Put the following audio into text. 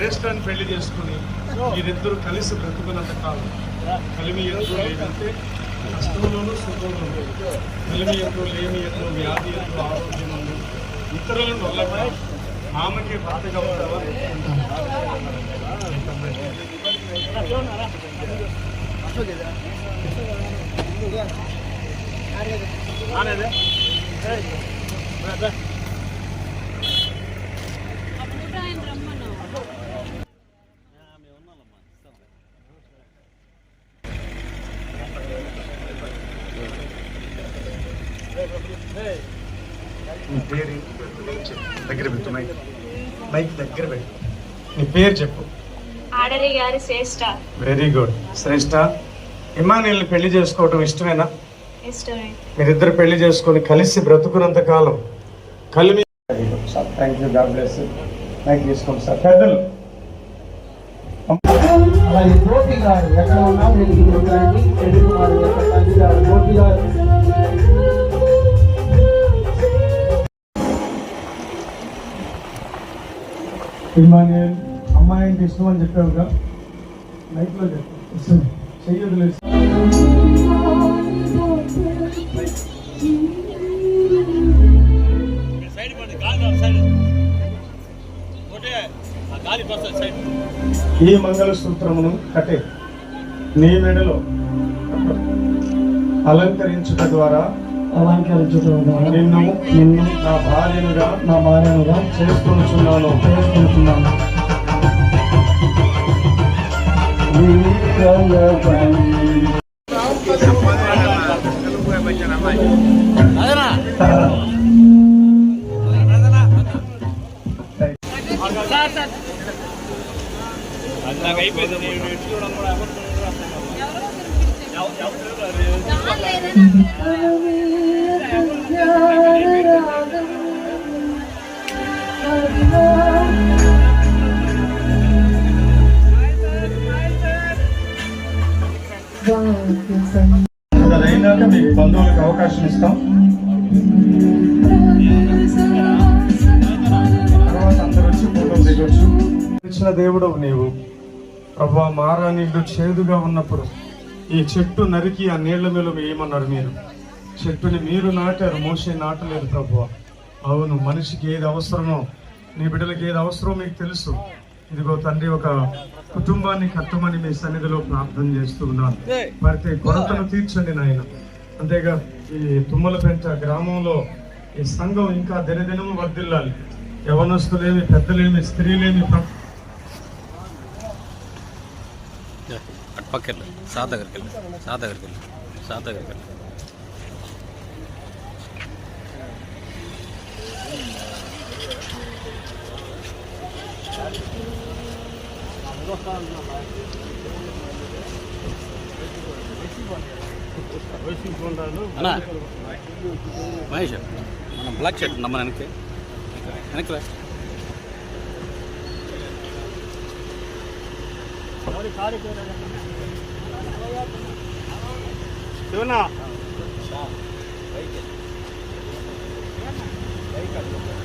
శ్రేష్ఠాన్ని పెళ్ళి చేసుకుని మీరిద్దరూ కలిసి బ్రతుకున్నంత కాలం. కలిమి ఎందు లేదంటే కష్టంలోనూ సుఖంలోనూ కలిమి ఎందు లేమి ఎందు వ్యాధి ఎందు ఆరోగ్యం ఎందు ఇతరులను వల్ల ఆమెకి భర్తగా ఉంటావా నీ పేరు. దగ్గర పెట్టు మైక్ మైక్ దగ్గర పెట్టు నీ పేరు చెప్పు. ఆడరి గారి శ్రేష్ట. వెరీ గుడ్ శ్రేష్ఠ ఇమానియల్ని పెళ్ళి చేసుకోవడం ఇష్టమేనా? ఇష్టమే. మీరిద్దరు పెళ్ళి చేసుకొని కలిసి బ్రతుకున్నంత కాలం కలిమి thank you God bless thank తీసుకోండి సార్ పెద్దలు అలాగే గోపి గారు ఎక్కడ ఉన్నా మీరు ఇమానియల్ అమ్మాయి అంటే ఇష్టం అని చెప్పావుగా మైక్లో చెప్పు. చెయ్యి వదిలేసి సైడ్ పండి గాలి సైడ్ ఒకటే ఆ గాలి బస్సు సైడ్ ఈ మంగళసూత్రమును కట్టే. నీ మెడలో అలంకరించుట ద్వారా అలంకరించడం ద్వారా నిన్ను నిన్ను నా భార్యనుగా నా భార్యనుగా చేసుకుంటున్నాను నాకు అయిపోయింది నేను కూడా మీకు బంధువులకు అవకాశం ఇస్తాం తర్వాత అందరూ వచ్చి ఫోటోలు దిగొచ్చు ఇచ్చిన దేవుడు నీవు. ప్రభా మారా నీళ్ళు చేదుగా ఉన్నప్పుడు ఈ చెట్టు నరికి ఆ నీళ్ళ మీద వేయమన్నారు మీరు. చెట్టుని మీరు నాటారు మోసే నాటలేదు ప్రభు అవును మనిషికి ఏది అవసరమో నీ బిడ్డలకి ఏది అవసరమో మీకు తెలుసు. ఇదిగో తండ్రి ఒక కుటుంబాన్ని కట్టమని మీ సన్నిధిలో ప్రార్థన చేస్తూ ఉన్నాను. ప్రతి కొరతను తీర్చండి నాయన. అంతేగా ఈ తుమ్మలపెంట గ్రామంలో ఈ సంఘం ఇంకా దినదినము వర్ధిల్లాలి. యవనస్తులేమి పెద్దలేమి స్త్రీలేమి ప్ర- అటు పక్కకి వెళ్ళు సార్ దగ్గరికి వెళ్ళు సార్ దగ్గరికి వెళ్ళు సార్ దగ్గరికి వెళ్ళు అన్నా మహేష్